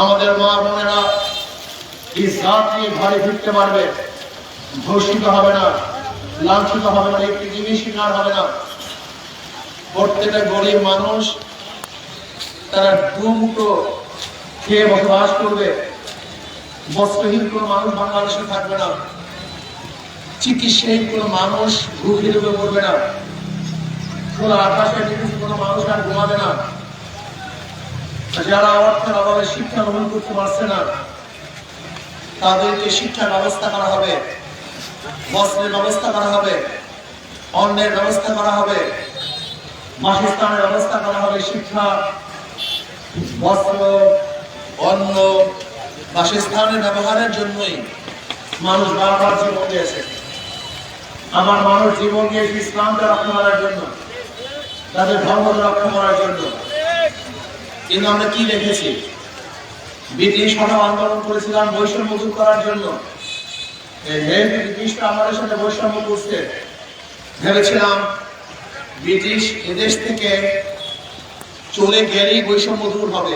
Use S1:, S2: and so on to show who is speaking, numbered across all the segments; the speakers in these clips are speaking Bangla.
S1: আমাদের মা বোনেরা এই জাত নিয়ে ঘরে ফিরতে পারবে। ধর্ষিত হবে না, লাঞ্ছিত হবে না, একটি জিনিস শিকার হবে না। প্রত্যেকটা গরিব মানুষ তারা দুমুটো খেয়ে বসবাস করবে। বস্ত্রহীন কোনো মানুষ বাংলাদেশে থাকবে না। চিকিৎসাহীন কোনো মানুষ ভুগি ডুবে পড়বে না। খোলা আকাশে কোনো মানুষ আর ঘুমাবে না। যারা অর্থের অভাবে শিক্ষা গ্রহণ করতে পারছে না, তাদেরকে শিক্ষার ব্যবস্থা করা হবে, বস্ত্রের ব্যবস্থা করা হবে, অন্নের ব্যবস্থা করা হবে, বাসস্থানের ব্যবস্থা করা হবে, শিক্ষা, বস্ত্র, অন্ন, বাসস্থানের ব্যবহারের জন্যই মানুষ বারবার জীবন দিয়েছে। আমার মানুষ জীবন দিয়েছে ইসলামকে রক্ষা করার জন্য, তাদের ধর্মকে রক্ষা করার জন্য। কিন্তু আমরা কি দেখেছি? ব্রিটিশ হঠাৎ আন্দোলন করেছিলাম বৈষম্য দূর করার জন্য। ব্রিটিশটা আমাদের সাথে বৈষম্য করছে। ভেবেছিলাম ব্রিটিশ এদেশ থেকে চলে গেলেই বৈষম্য দূর হবে।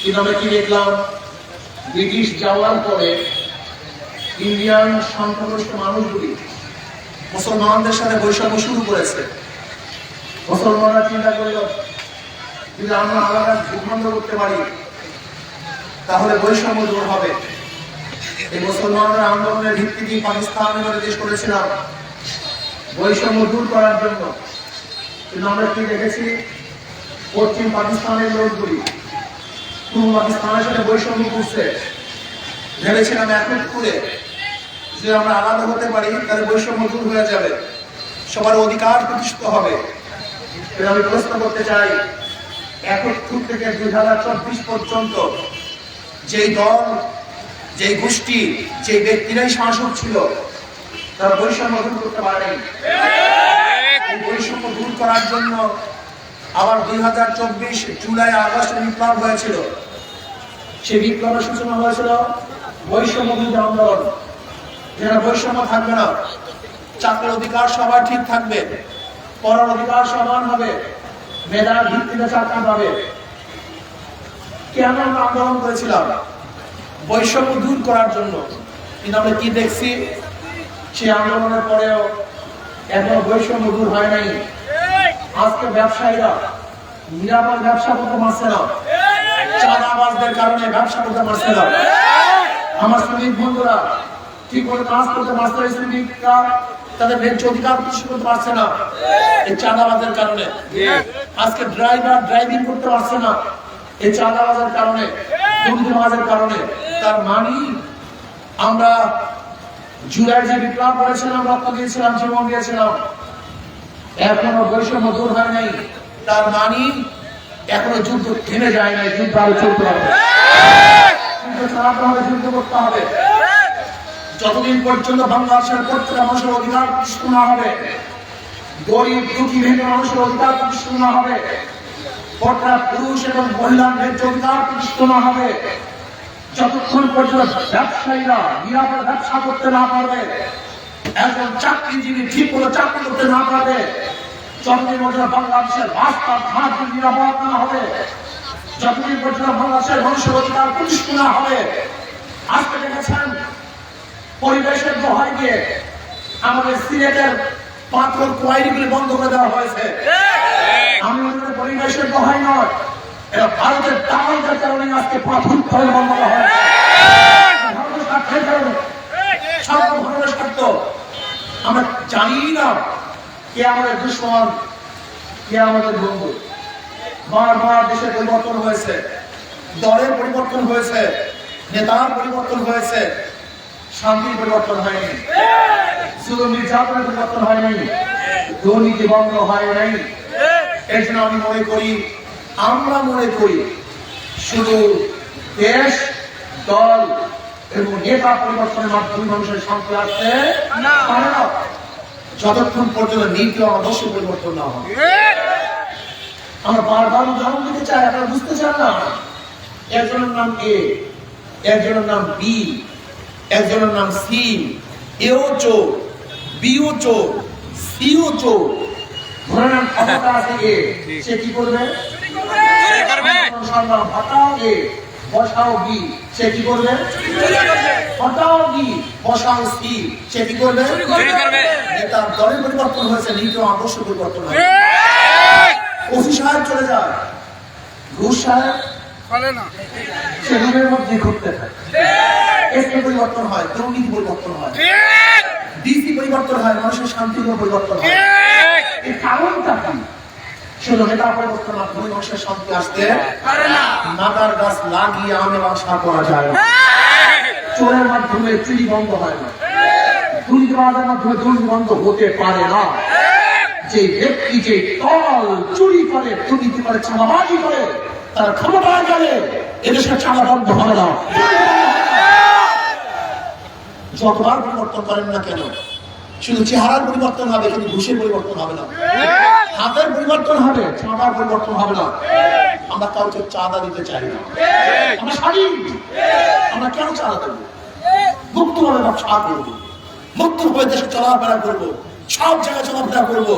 S1: কিন্তু আমরা কি দেখলাম? ব্রিটিশ যাওয়ার পরে ইন্ডিয়ান সংখ্যাগরিষ্ঠ মানুষগুলি মুসলমানদের সাথে বৈষম্য শুরু করেছে। মুসলমানরা চিন্তা করল যদি আমরা আলাদা ভূখণ্ড করতে পারি, তাহলে বৈষম্য দূর হবে। এই মুসলমানরা আন্দোলনের ভিত্তিতে পাকিস্তান এবারে দেশ করেছিলাম। বৈষম্য দূর করার জন্য। কিন্তু আমরা কি দেখেছি? পশ্চিম পাকিস্তানের লোকগুলি পূর্ব পাকিস্তানের সাথে বৈষম্য করছে। ভেবেছিলাম এখন করে যদি আমরা আলাদা হতে পারি, তাহলে বৈষম্য দূর হয়ে যাবে। সবার অধিকার প্রতিষ্ঠিত হবে। আমি প্রশ্ন করতে চাই একাত্তর থেকে দুই হাজার চব্বিশ পর্যন্ত যেই দল, যেই গোষ্ঠী, যেই ব্যক্তিরাই শাসক ছিল, তারা বৈষম্য দূর করতে পারেনি। বৈষম্য দূর করার জন্য আবার দুই হাজার চব্বিশ জুলাই আগস্ট বিপ্লব হয়েছিল। সেই বিপ্লবের সূচনা হয়েছিল বৈষম্য বিরোধী আন্দোলন। যেন বৈষম্য থাকবে না। চাকরির অধিকার সবার ঠিক থাকবে। পড়ার অধিকার সমান হবে। মেধার ভিত্তিতে চাকরি পাবে। কেন আমরা আন্দোলন করেছিলাম? বৈষম্য দূর করার জন্য। কিন্তু আমরা কি দেখছি? সেই আন্দোলনের পরেও এখনও বৈষম্য দূর হয় নাই। আজকে ব্যবসায়ীরা, নিরাপদ ব্যবসা করতে পারছে না। চাঁদাবাজদের কারণে ব্যবসা করতে পারছে না। আমার শ্রমিক বন্ধুরা, ঠিক করে কাজ করতে পারছে শ্রমিকরা। তাদের ন্যায্য অধিকার প্রতিষ্ঠা করতে পারছে না। এই চাঁদাবাজের কারণে। আজকে ড্রাইভার ড্রাইভিং করতে পারছে না। এই চাঁদাবাজের কারণে, দুর্নীতিবাজের কারণে। তার মানি, আমরা জুলাই যে বিপ্লব করেছিলাম, রক্ত দিয়েছিলাম, জীবন দিয়েছিলাম, এখনও বৈষম্য দূর হয় নাই। তার মানি, এখনও যুদ্ধ থেমে যায় নাই, যুদ্ধ আরও চলতে হবে। যুদ্ধ চালাতে হবে, যুদ্ধ করতে হবে। যতদিন পর্যন্ত বাংলাদেশের প্রত্যেকটা মানুষের অধিকার প্রতিষ্ঠিত না হবে, গরিব, দুঃখী, ভেঙে মানুষের অধিকার প্রতিষ্ঠিত না হবে প্রত্যেক পুরুষ এবং মহিলার ন্যায্য অধিকার প্রতিষ্ঠিত না হবে। যতক্ষণ পর্যন্ত ব্যবসায়ীরা নিরাপদ ব্যবসা করতে না পারবে, একজন চাকরিজীবী ঠিক করে চাকরি করতে না পারবে, যতদিন পর্যন্ত বাংলাদেশের রাস্তা ঘাট নিরাপদ না হবে, যতদিন পর্যন্ত বাংলাদেশের মানুষের অধিকার প্রতিষ্ঠিত না হবে আজকে দেখেছেন পরিবেশের দোহাই দিয়ে আমাদের সিলেটের পাত্র কোয়ারিগুলি বন্ধ করে দেওয়া হয়েছে। আমি করি পরিবেশের দোহাই নয় এটা ভারতের দালালদের কারণে আজকে প্রাথমিক খরচ বন্ধ করা স্বার্থ আমরা জানি না কে আমাদের দুশ্মন, কে আমাদের বন্ধু। বারবার দেশের পরিবর্তন হয়েছে, দলের পরিবর্তন হয়েছে, নেতার পরিবর্তন হয়েছে। শান্তির পরিবর্তন হয়নি। শুধু নির্যাতনের পরিবর্তন হয় নাই দুর্নীতি বন্ধ হয় নাই। এই জন্য আমি মনে করি আমরা মনে করি শুধু দেশ দল এবং নেতা পরিবর্তনের মাধ্যমে মানুষের শান্তি আসতে পারে না। যতক্ষণ পর্যন্ত নীতি আদর্শ পরিবর্তন না হবে আমরা বারবার উদাহরণ দিতে চাই আপনারা বুঝতে চান না? একজনের নাম এ একজনের নাম বি একজনের নাম সি এও চোর বিও চোর সিও চোর। ধরে ক্ষমতা আছে সে কি করবে?
S2: করবে।
S1: সম্মান এ বসাও বি সে কি করবে? হটাও বি বসাও সি সে কি করবে? নেতার দলের পরিবর্তন হয়েছে নীতি ও আদর্শ পরিবর্তন হয়েছে। ওসি সাহেব চলে যায়। ঘুষ সাহেব সে রুমের মধ্যে ঘুরতে থাকে এসপি পরিবর্তন হয় দুর্নীতি পরিবর্তন হয়। ডিসি পরিবর্তন হয় মানুষের পরিবর্তন হয়। এই কারণটা কি? শুধু নেতা পরিবর্তন মাধ্যমে মানুষের শান্তি আসতে নাটার গাছ লাগিয়ে আমের আশা করা যায় না। চোরের মাধ্যমে চুরি বন্ধ হয় না। দুর্নীতিবাদের মাধ্যমে দুর্নীতি বন্ধ হতে পারে না। যে ব্যক্তি যে দল চুরি করে দুর্নীতি করে চাঁদাবাজি করে তার ক্ষমতায় গেলে এদেশের চাঁদা বন্ধ হবে না। যতবার পরিবর্তন করেন না কেন? শুধু চেহারার পরিবর্তন হবে কিন্তু ঘুষের পরিবর্তন হবে না। হাতের পরিবর্তন হবে, চাঁদার পরিবর্তন হবে না। আমরা কাউকে চাঁদা দিতে চাই না। আমরা স্বাধীন। আমরা কেন চাঁদা দেবো? মুক্তভাবে ব্যবসা করব। মুক্তভাবে দেশে চলাফেরা করব। সব জায়গায় চলাফেরা করব।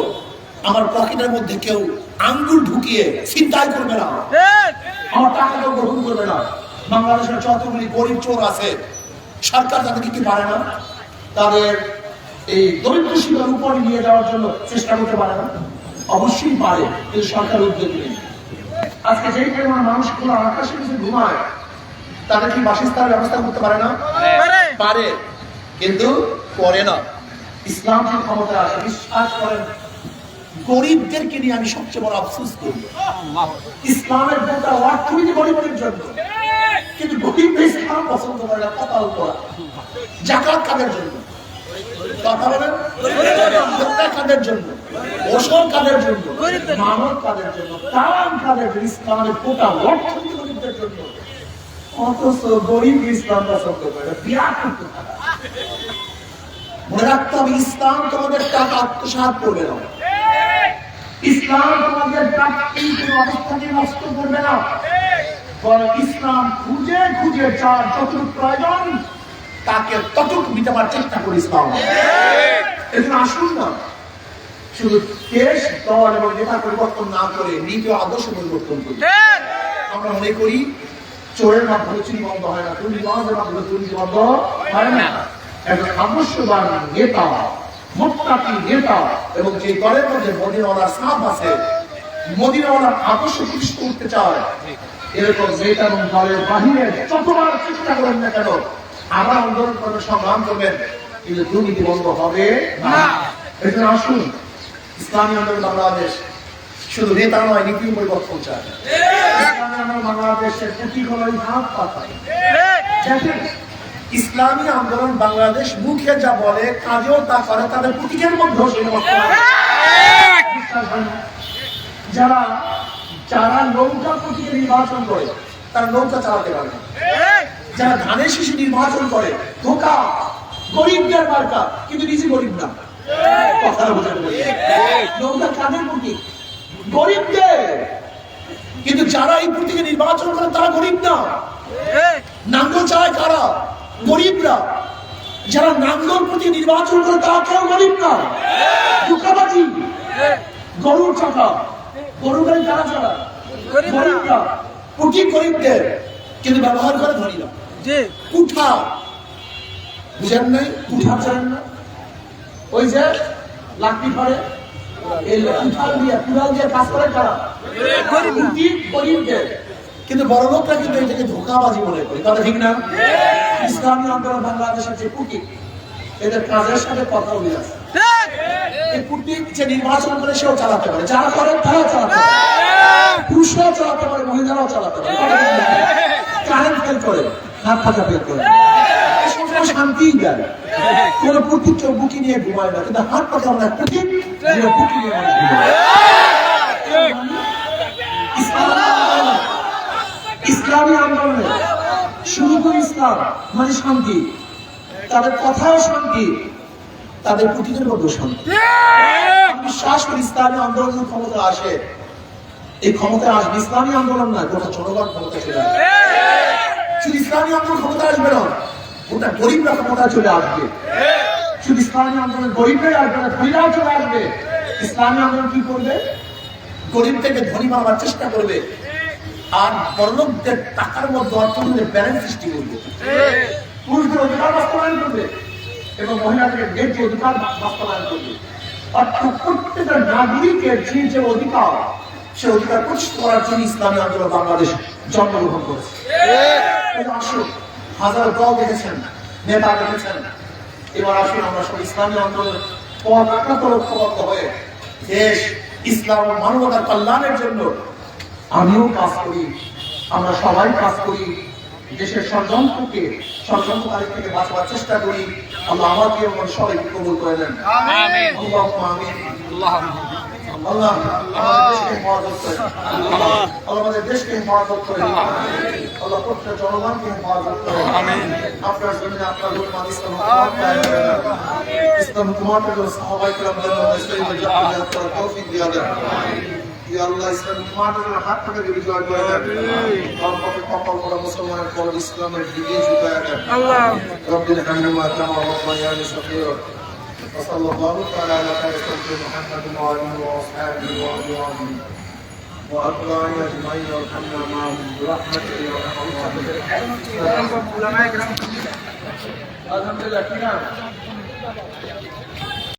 S1: আমার পকেটের মধ্যে কেউ আঙ্গুল ঢুকিয়ে চিন্তাই করবে না। আমার টাকা কেউ গ্রহণ করবে না। বাংলাদেশের যতগুলি গরিব চোর আছে সরকার তাদেরকে কি পারে না? তাদের এই দরিদ্র সীমার উপরে নিয়ে যাওয়ার জন্য চেষ্টা করতে পারে না? অবশ্যই পারে কিন্তু সরকার উদ্যোগ নেই। আজকে যেই পরিমাণ মানুষ খোলা আকাশে কিছু ঘুমায় তাদের কি বাসস্থানের ব্যবস্থা করতে পারে না? পারে। কিন্তু করে না। ইসলাম যে ক্ষমতা আছে বিশ্বাস করেন গরিবদেরকে নিয়ে আমি সবচেয়ে বড় আফসোস করি। ইসলামের গোটা অর্থনীতি গরিবের জন্য কিন্তু গরিব ইসলাম পছন্দ করে না কপাল করা জাকাত কাদের জন্য? কথা বলেন। হত্যা কাদের জন্য? ওষুধ কাদের জন্য? মানব কাদের জন্য? তাম কাদের জন্য? ইসলামের গোটা অর্থনীতি গরিবদের জন্য? অথচ গরিব ইসলাম পছন্দ করে বিরাট মনে রাখতে হবে, ইসলাম তোমাদের টাকা আত্মসাৎ করবে না। ইসলাম তোমাদের প্রাপ্তি অবস্থাকে নষ্ট করবে না। বরং ইসলাম খুঁজে খুঁজে যার যতটুকু প্রয়োজন তাকে ততটুকু দিতে চেষ্টা করে ইসলাম এজন্য আসুন না। শুধু দেশ দল এবং নেতা পরিবর্তন না করে নীতি আদর্শ পরিবর্তন করি। আমরা মনে করি চোরের মাধ্যমে চুরি বন্ধ হয় না দুর্নীতিবাজের মাধ্যমে দুর্নীতি বন্ধ হয় না। একজন আদর্শবান নেতা মোত্তাকি নেতা এবং যে দলের মধ্যে মদিনাওয়ালার সাপ আছে মদিনাওয়ালার আদর্শ প্রতিষ্ঠিত করতে চায় এরকম নেতা এবং দলের বাহিরে যতবার চেষ্টা করেন না কেন আবার আন্দোলন করবে সংগ্রাম করবেন। কিন্তু দুর্নীতি বন্ধ হবে না। এই আসুন ইসলামী আন্দোলন বাংলাদেশ। শুধু নেতা নয় নীতি পরিবর্তন চায়। ইসলামী আন্দোলন বাংলাদেশের প্রতি কোনো হাত পাতায়। ইসলামী আন্দোলন বাংলাদেশ মুখে যা বলে কাজেও তা করে তাদের প্রতীকের মধ্যেও না। যারা যারা নৌকা প্রতীকে নির্বাচন করে তারা নৌকা চালাতে পারে না। যারা ধানের শিশু নির্বাচন করে ধোকা গরিবদের মার্কা কিন্তু নিজে গরিব না। কথা বোঝাতে পারি। নৌকা কাদের প্রতীক? গরিবদের। কিন্তু যারা এই প্রতীকে নির্বাচন করে তারা গরিব না। নাঙ্গল চালায় কারা? গরিবরা। যারা নাঙ্গল প্রতি নির্বাচন করে তারা কেউ গরিব না। দুঃখাবাজি গরুর চাকা। গরু গাড়ি কারা গরিবরা। প্রতি গরিবদের কিন্তু ব্যবহার করে ধনীরা। কুঠা। বুঝেন নাই? কুঠা জানেন না? ওই যে লাকড়ি ফাড়ে এই কুঠাল দিয়ে কুড়াল দিয়ে কাজ করে কারা কুটি গরিবদের। কিন্তু বড় লোকরা কিন্তু এটাকে ধোকাবাজি মনে করে। কথা ঠিক না? ইসলামী আন্দোলন বাংলাদেশের যে কুটি এদের কাজের সাথে কথা উঠে আছে। এই কুটি যে নির্বাচন করে সেও চালাতে পারে। যারা করে তারাও চালাতে পারে। পুরুষরাও চালাতে পারে মহিলারাও চালাতে পারে। কারেন্ট ফেল করে হাত ফাঁকা ফেল করে। বুকি নিয়ে হাত পাখা আমরা আন্দোলন, ইসলামী আন্দোলনে শুরু করে ইসলাম মানে শান্তি। তাদের কথাও শান্তি। তাদের প্রতীকের মধ্যে শান্তি বিশ্বাস করি ইসলামী আন্দোলন যখন ক্ষমতা আসে। এই ক্ষমতা আসবে ইসলামী আন্দোলন না গোটা জনগণ ক্ষমতা চলে আসবে। শুধু ইসলামী আন্দোলন ক্ষমতা আসবে না গোটা গরিবরা ক্ষমতা চলে আসবে। শুধু ইসলামী আন্দোলন গরিবরাই আসবে না ধনীরাও চলে আসবে। ইসলামী আন্দোলন কি করবে? গরিব থেকে ধনী বানাবার চেষ্টা করবে। আর বড়লোকদের টাকার মধ্যে অর্থনীতির ব্যালেন্স সৃষ্টি করবে। পুরুষদের অধিকার বাস্তবায়ন করবে। এবং মহিলাদের ন্যায্য অধিকার বাস্তবায়ন করবে। অর্থাৎ প্রত্যেকটা নাগরিকের যে যে অধিকার সে অধিকার প্রতিষ্ঠিত করার জন্য ইসলামী আন্দোলন বাংলাদেশ জন্মগ্রহণ করেছে। আসুন হাজার দল দেখেছেন নেতা দেখেছেন। এবার আসুন আমরা সব ইসলামী আন্দোলনের পথ আকাত ঐক্যবদ্ধ হয়ে দেশ ইসলাম মানবতার কল্যাণের জন্য আমিও কাজ করি আমরা সবাই কাজ করি। দেশের ষড়যন্ত্রকে ষড়যন্ত্রকারী থেকে বাঁচবার চেষ্টা করি। আল্লাহ আমাকে এবং সবাইকে কবুল করে দেন আল্লাহ আমিন।
S2: আল্লাহ
S1: আল্লাহ আমাদের দেশকে হেফাজত করে আল্লাহ আমাদের দেশকে হেফাজত করে আল্লাহ প্রত্যেক জনগণকে হেফাজত করে আপনার জন্য আপনার ইসলাম। ইসলাম তৌফিক দিয়া দেন। ইয়া আল্লাহ ইসলাম হুকুমাতের জন্য হাত থেকে বিজয় করে দেন ধর্মকে কপাল করা মুসলমানের পর ইসলামের দিকে ঝুঁকায় দেন
S2: আল্লাহ
S1: رب ارحمهما كما ربياني صغيرا وصلى الله تعالى على خير خلق محمد وآله وأصحابه وأزواجه وأتباعه أجمعين وارحمنا معهم برحمتك يا أرحم الراحمين. الحمد لله كده